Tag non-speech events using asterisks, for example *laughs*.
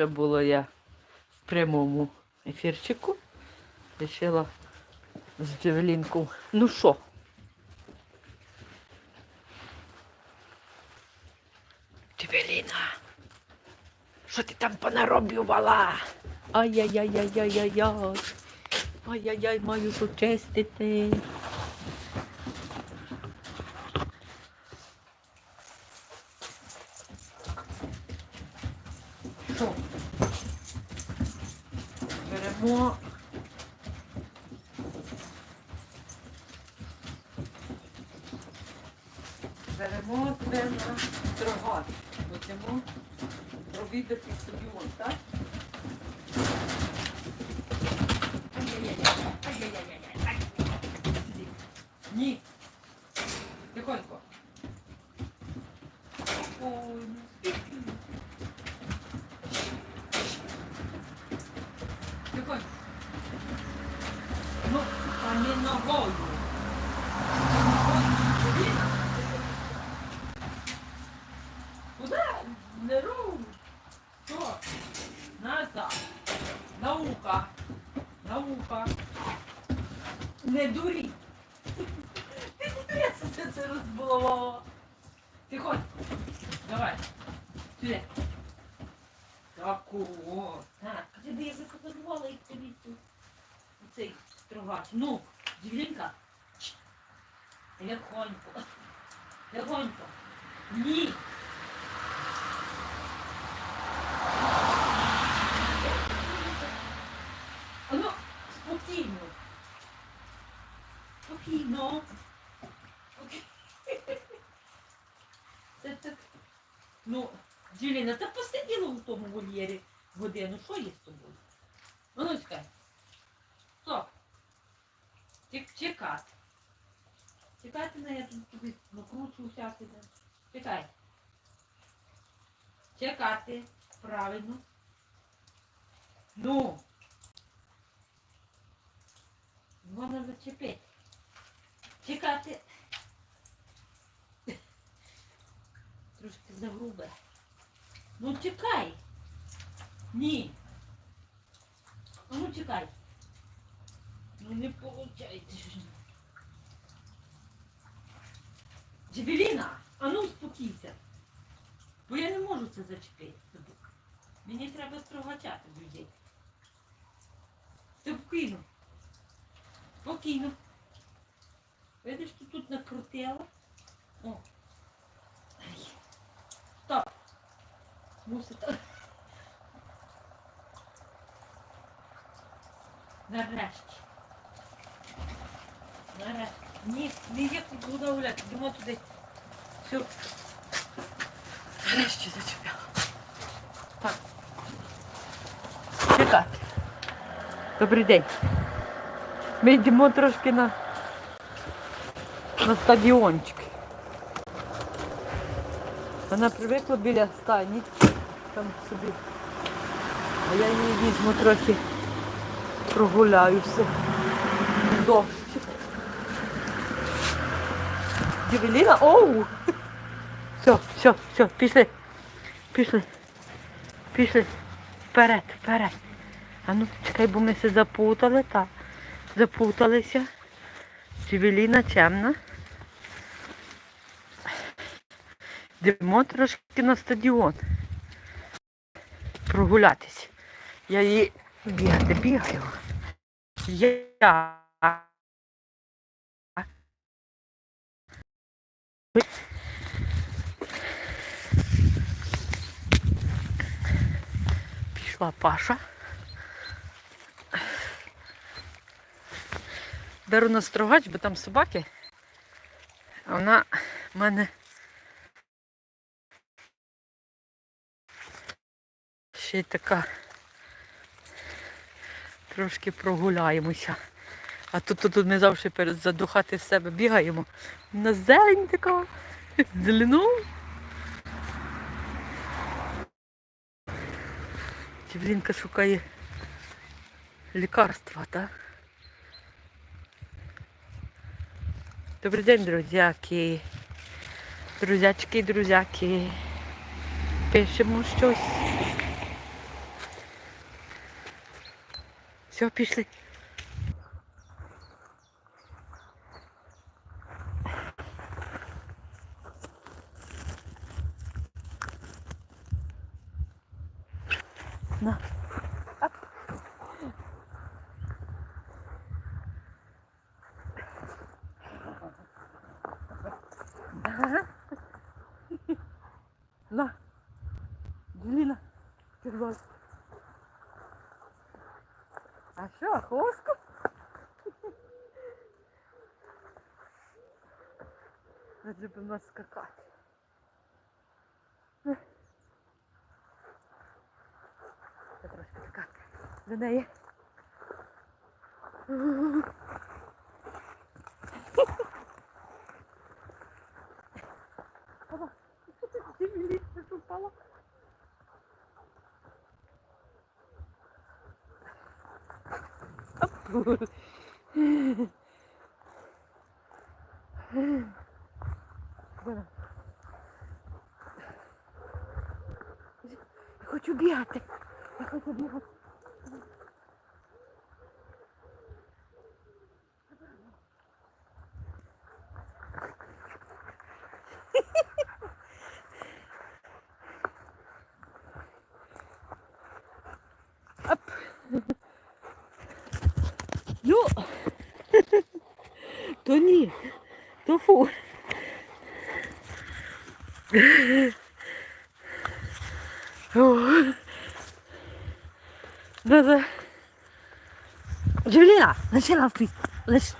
ще було я в прямому ефірчику. Рішила з Джевелінку. Ну що? Джевеліна, що ти там понароблювала? Ай-яй-яй-яй-яй-яй. Ай-яй-яй, маю почистити. Що? Беремо. Беремо тебе на строгат. Будемо провідати стадіон, так? Ні. Тихонько. Ой, ну Тихонько. Ну, а не ногою. Куда? Не руку. Що? Наука. Наука. Не дурі. Ти не дурі, це це розбалувала. Тихонько. Давай. Сюди. Так, ти би я запропонувала їх тобі тут. Оцей строгач. Ну, дівлінка. Легонько. Легонько. Ні. Ну, спокійно. Спокійно. Це так. Ну, Джуліна, та посиділа у тому вольєрі годину. Що є з тобою? А ну, чекай. Стоп. Чек- Чекати. Чекайте на я тут тобі накручу всяке. да. Чекай. Чекати. Правильно. Ну. Можна зачепити. Чекати. Трошки загрубе. Ну чекай. Ні. А ну чекай. Не получається. Джевеліна, а ну успокійся. Бо я не можу це зачепити. тобі. Мені треба строгачати людей. Спокійно. Спокійно. Видиш, ти тут накрутила. О. Ай. Стоп. Мусить. Нарешті. Ні, не є тут гуляти. Йдемо туди. Все. Нарешті зачепила. Так. Чекати. Добрий день. Ми йдемо трошки на, на стадіончик. Вона привикла біля стані. Там собі. А я її візьму трохи прогуляюся. Дощик. Дівеліна, оу! Все, все, все, пішли. Пішли. Пішли. Вперед, вперед. А ну чекай, бо ми все запутали, так. Запуталися. Джевеліна чемна. Йдемо трошки на стадіон. Прогулятись. Я її бігати бігаю. Я. Пішла Паша. Беру на строгач, бо там собаки. А вона в мене ще й така. Трошки прогуляємося. А тут, тут, тут ми завжди перед задухати себе бігаємо. На зелень така. *laughs* Зелену. Євлінка шукає лікарства, так? Добрий день, друзяки. Друзячки, друзяки. Пишемо щось. Все, пішли. На. Оп. Ага. На. Джеліна, червоно. А що, хвостку? Ми любимо скакати. Це трошки така до неї. Опа, ти міліція упала. Оп. Вона. Я хочу бігати. Я хочу бігати. Оп. Ну, то ні, то фу. Да-да. Джуліна, лишила впись. Лиш...